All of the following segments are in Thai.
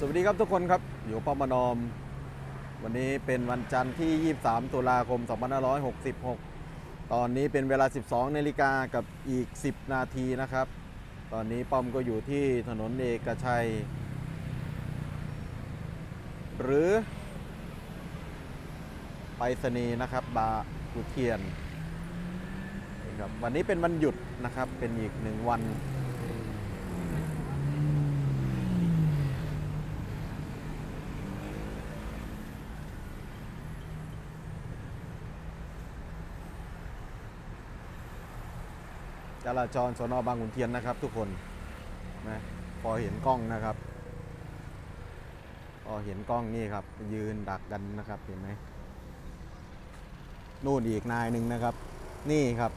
สวัสดีครับทุกคนครับ อยู่ป้อมมานอม วันนี้เป็นวันจันทร์ที่ 23 ตุลาคม 2566 ตอนนี้เป็นเวลา 12นาฬิกากับอีก 10 นาทีนะครับ ตอนนี้ป้อมก็อยู่ที่ถนนเอกชัย หรือไปรษณีนะครับ บากุเทียนครับวันนี้เป็นวันหยุดนะครับเป็นอีกหนึ่งวัน จราจรสนบางขุนเทียนนะครับ ทุกคนนะพอเห็นกล้องนะครับ พอเห็นกล้องนี่ครับ ยืนดักกันนะครับเห็นไหมนู่นอีกนายหนึ่งนะครับ นี่ครับ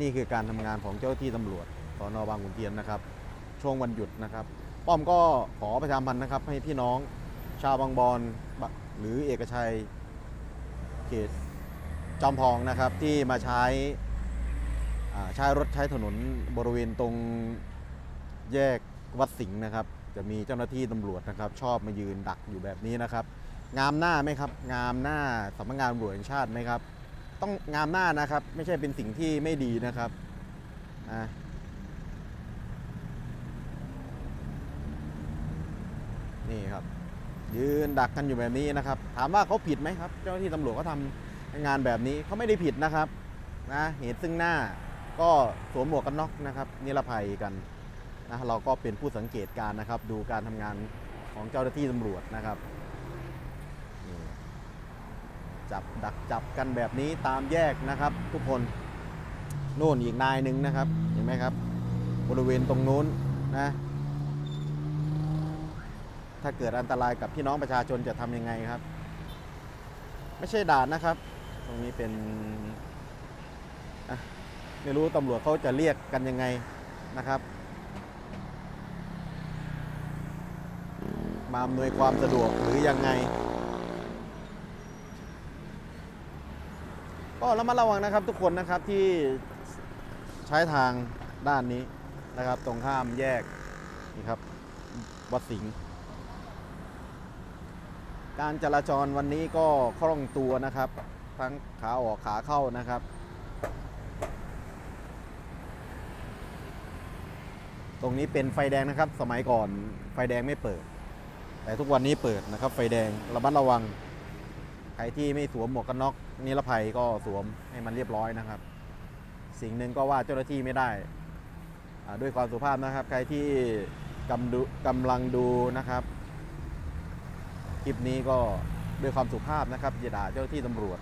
นี่คือการทำงานของเจ้าที่ตำรวจสนบางขุนเทียนนะครับ ช่วงวันหยุดนะครับ ป้อมก็ขอประชามพันธ์นะครับ ให้พี่น้องชาวบางบอนหรือเอกชัยเขตจอมทองนะครับที่มาใช้ ใช้รถใช้ถนนบริเวณตรงแยกวัดสิงห์นะครับ จะมีเจ้าหน้าที่ตำรวจนะครับ ชอบมายืนดักอยู่แบบนี้นะครับ งามหน้าไหมครับ งามหน้าสำนักงานตำรวจแห่งชาติไหมครับ ต้องงามหน้านะครับ ไม่ใช่เป็นสิ่งที่ไม่ดีนะครับอะนี่ครับ ยืนดักกันอยู่แบบนี้นะครับ ถามว่าเขาผิดไหมครับ เจ้าหน้าที่ตำรวจเขาทำงานแบบนี้เขาไม่ได้ผิดนะครับนะเหตุซึ่งหน้า ก็สวมหมวกกันน็อกนะครับ นิรภัยกันนะเราก็เป็นผู้สังเกตการนะครับ ดูการทำงานของเจ้าหน้าที่ตำรวจนะครับจับดักจับกันแบบนี้ตามแยกนะครับ ทุกคนโน่นอีกนายหนึ่งนะครับ เห็นไหมครับ บริเวณตรงนู้นนะถ้าเกิดอันตรายกับพี่น้องประชาชนจะทำยังไงครับ ไม่ใช่ด่านนะครับ ตรงนี้เป็น ไม่รู้ตำรวจเขาจะเรียกกันยังไงนะครับ มาอำนวยความสะดวกหรือยังไง ก็ระมัดระวังนะครับทุกคนนะครับที่ใช้ทางด้านนี้นะครับ ตรงข้ามแยกนี่ครับวัดสิงห์การจราจรวันนี้ก็คล่องตัวนะครับ ทั้งขาออกขาเข้านะครับ ตรงนี้เป็นไฟแดงนะครับ สมัยก่อนไฟแดงไม่เปิด แต่ทุกวันนี้เปิดนะครับ ไฟแดงระมัดระวัง ใครที่ไม่สวมหมวกกันน็อกนิรภัยก็สวมให้มันเรียบร้อยนะครับ สิ่งหนึ่งก็ว่าเจ้าหน้าที่ไม่ได้ ด้วยความสุภาพนะครับ ใครที่กำดูกำลังดูนะครับ คลิปนี้ก็ด้วยความสุภาพนะครับอย่าด่าเจ้าหน้าที่ตำรวจ